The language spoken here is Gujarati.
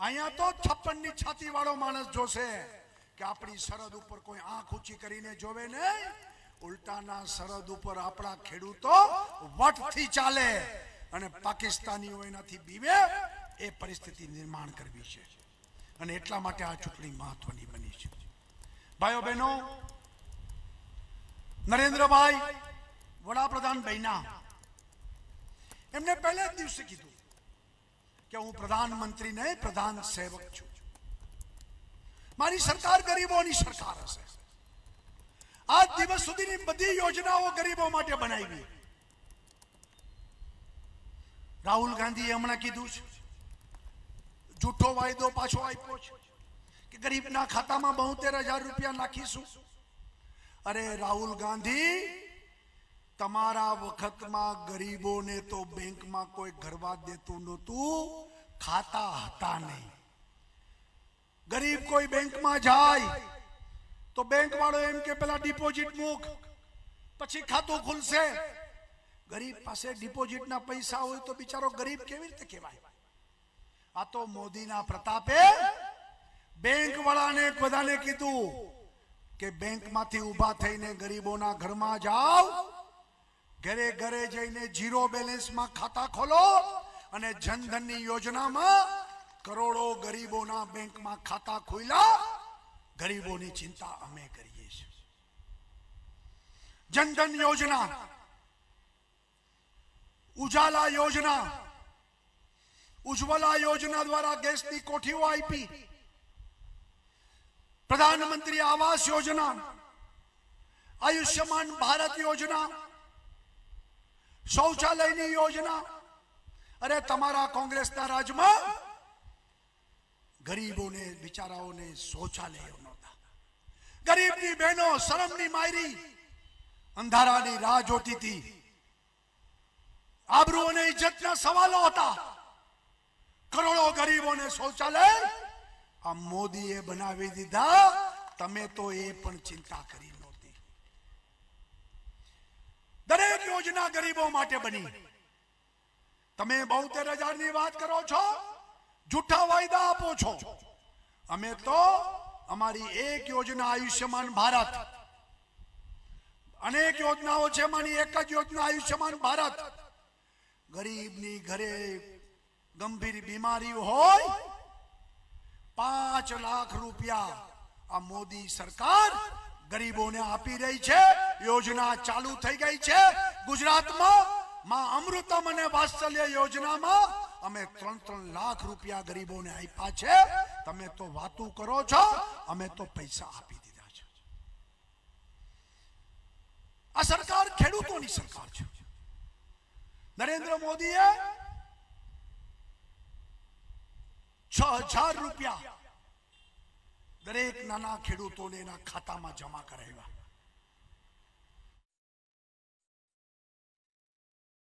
અહીંયા તો છપ્પનની છાતી વાળો માણસ જોશે કે આપણી સરહદ ઉપર કોઈ આંખ ઊંચી કરીને જોવે નહીં ઉલટાના સરહદ ઉપર આપણા ખેડૂતો વટથી ચાલે અને પાકિસ્તાનીઓ એનાથી બીવે, એ પરિસ્થિતિ નિર્માણ કરવી છે. અને એટલા માટે આ ચૂંટણી મહત્વની બની છે. ભાઈઓ બહેનો, નરેન્દ્રભાઈ વડાપ્રધાન બન્યા. એમને પહેલે જ દિવસે કીધું. કે હું પ્રધાનમંત્રી નહીં પ્રધાન સેવક છું. મારી સરકાર ગરીબોની સરકાર હશે. આજ દિવસ સુધીની બધી યોજનાઓ ગરીબો માટે બનાવી. રાહુલ ગાંધીએ હમણાં કીધું છે, જૂઠો વાયદો પાછો આપ્યો છે કે ગરીબના ખાતામાં બોતેર હજાર રૂપિયા નાખીશું. અરે રાહુલ ગાંધી તમારા વખતમાં ગરીબોને તો બેંકમાં કોઈ ઘરવા દેતું નહોતું, ખાતા હતા નહીં. ગરીબ કોઈ બેંકમાં જાય, તો બેંક વાળો એમ કે પેલા ડિપોઝિટ મૂક, પછી ખાતું ખુલશે. ગરીબ પાસે ડિપોઝિટના પૈસા હોય તો બિચારો ગરીબ કેવી રીતે કહેવાય? આ તો મોદીના પ્રતાપે બેંક વાળાને બધાને કીધું કે બેંકમાંથી ઊભા થઈને ગરીબોના ઘરમાં જાઓ ઘરે ઘરે જઈને જીરો બેલેન્સમાં ખાતા ખોલો અને જનધનની યોજનામાં કરોડો ગરીબોના બેંકમાં ખાતા ખોલ્યા. ગરીબોની ચિંતા અમે કરીએ છીએ. જનધન યોજના, ઉજાલા યોજના, ઉજ્જવલા યોજના દ્વારા ગેસની કોઠીઓ આપી. પ્રધાનમંત્રી આવાસ યોજના, આયુષ્યમાન ભારત યોજના શૌચાલયની યોજના. અરે તમારા કોંગ્રેસના રાજમાં ગરીબોને, બિચારાઓને શૌચાલયો નહોતા. ગરીબની બહેનો શરમની માયરી, અંધારાની રાહ જોતી હતી. આબરૂ અને ઇજ્જતના સવાલો હતા. કરોડો ગરીબોને શૌચાલય આ મોદીએ બનાવી દીધા. તમે તો એ પણ ચિંતા કરી નહોતી યોજના ગરીબો માટે બની. તમે બોતેર હજારની વાત કરો છો? જૂઠા વાયદા આપો છો. અમે તો અમારી એક યોજના આયુષ્યમાન ભારત. અનેક યોજનાઓ છે, મારી એક જ યોજના આયુષ્યમાન ભારત. ગરીબની ઘરે ગંભીર બીમારી હોય, પાંચ લાખ રૂપિયા આ મોદી સરકાર ગરીબોને આપી રહી છે. યોજના ચાલુ થઈ ગઈ છે. ગુજરાતમાં માં અમૃતમ અને વાત્સલ્ય યોજનામાં અમે ત્રણ ત્રણ લાખ રૂપિયા ગરીબોને આપ્યા છે. તમે તો વાતું કરો છો, અમે તો પૈસા આપી દીધા છે. આ સરકાર ખેડૂતોની સરકાર છે. નરેન્દ્ર મોદીએ છ હજાર રૂપિયા દરેક નાના ખેડૂતોને એના ખાતામાં જમા કરાવ્યા.